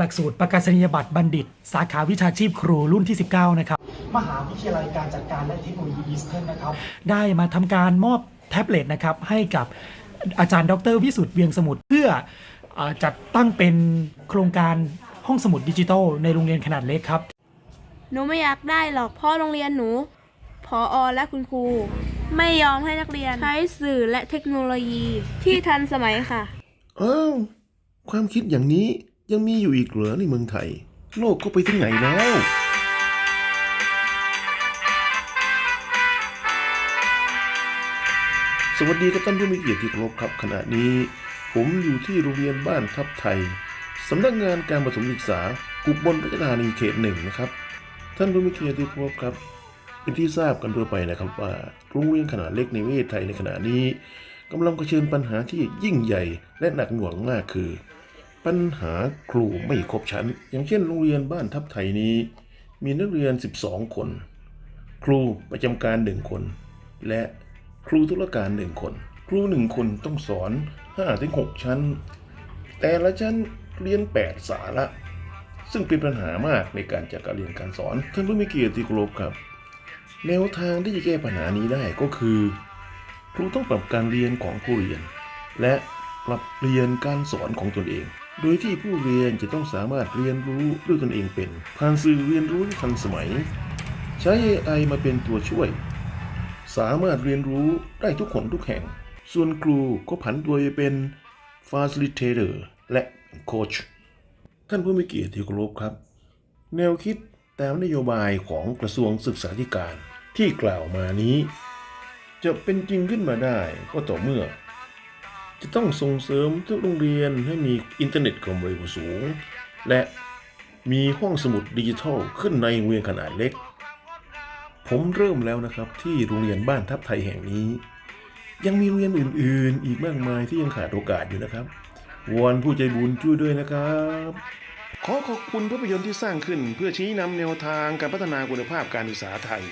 หลักสูตรประกาศนียบัตรบัณฑิต สาขาวิชาชีพครูรุ่นที่ 19 นะครับ มหาวิทยาลัยการจัดการและเทคโนโลยีอีสเทิร์นนะครับ ได้มาทำการมอบแท็บเล็ตนะครับให้กับอาจารย์ดรวิสุทธ์เวียงสมุทรเพื่อเออจัดตั้งเป็นโครงการห้องสมุดดิจิทัลในโรงเรียนขนาดเล็กครับ หนูไม่อยากได้หรอกเพ่อโรงเรียนหนูพออและคุณครู ไม่ยอมให้นักเรียนใช้สื่อและเทคโนโลยีที่ทันสมัยค่ะ อ้าว ความคิดอย่างนี้ ยังมีอยู่อีกเหรอในเมืองไทย โลกก็ไปถึงไหนแล้วสวัสดีครับท่านผู้มีเกียรติที่เคารพครับขณะนี้ ผมอยู่ที่โรงเรียนบ้านทับไทยสำนักงานการประถมศึกษากุบบนรัชธานีเขตหนึ่งนะครับ ท่านผู้มีเกียรติที่เคารพครับ เป็นที่ทราบกันทั่วไปนะครับว่าโรงเรียนขนาดเล็กในประเทศไทยในขณะนี้กำลังเผชิญปัญหาที่ยิ่งใหญ่และหนักหน่วงมากคือ ปัญหาครูไม่ครบชั้น อย่างเช่นโรงเรียนบ้านทับไทยนี้ มีนักเรียน 12 คน ครูประจำการหนึ่งคน และครูธุรการหนึ่งคน ครูหนึ่งคนต้องสอน 5-6 ชั้น แต่ละชั้นเรียน 8 สาระซึ่งเป็นปัญหามากในการจัดการเรียนการสอน ท่านผู้มีเกียรติครพครับ แนวทางที่จะแก้ปัญหานี้ได้ก็คือ ครูต้องปรับการเรียนของผู้เรียน และปรับเรียนการสอนของตนเอง โดยที่ผู้เรียนจะต้องสามารถเรียนรู้ด้วยตนเองเป็น ผ่านสื่อเรียนรู้ที่ทันสมัย ใช้ AI มาเป็นตัวช่วย สามารถเรียนรู้ได้ทุกคนทุกแห่ง ส่วนครูก็ผันตัวไปเป็น Facilitator และ Coach ท่านผู้มีเกียรติที่เคารพครับ แนวคิดตามนโยบายของกระทรวงศึกษาธิการที่กล่าวมานี้ จะเป็นจริงขึ้นมาได้ก็ต่อเมื่อ จะต้องส่งเสริมทุกโรงเรียนให้มีอินเทอร์เน็ตความเร็วสูง และมีห้องสมุดดิจิทัลขึ้นในโรงเรียนขนาดเล็ก ผมเริ่มแล้วนะครับที่โรงเรียนบ้านทับไทยแห่งนี้ ยังมีโรงเรียนอื่น ๆ อีกมากมายที่ยังขาดโอกาสอยู่นะครับวอนผู้ใจบุญช่วยด้วยนะครับ ขอขอบคุณภาพยนตร์ที่สร้างขึ้น เพื่อชี้นำแนวทางการพัฒนาคุณภาพการศึกษาไทย